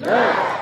Yes.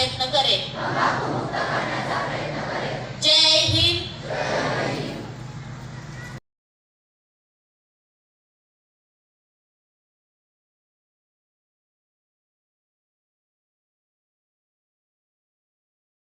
પ્રયત્ન કરે.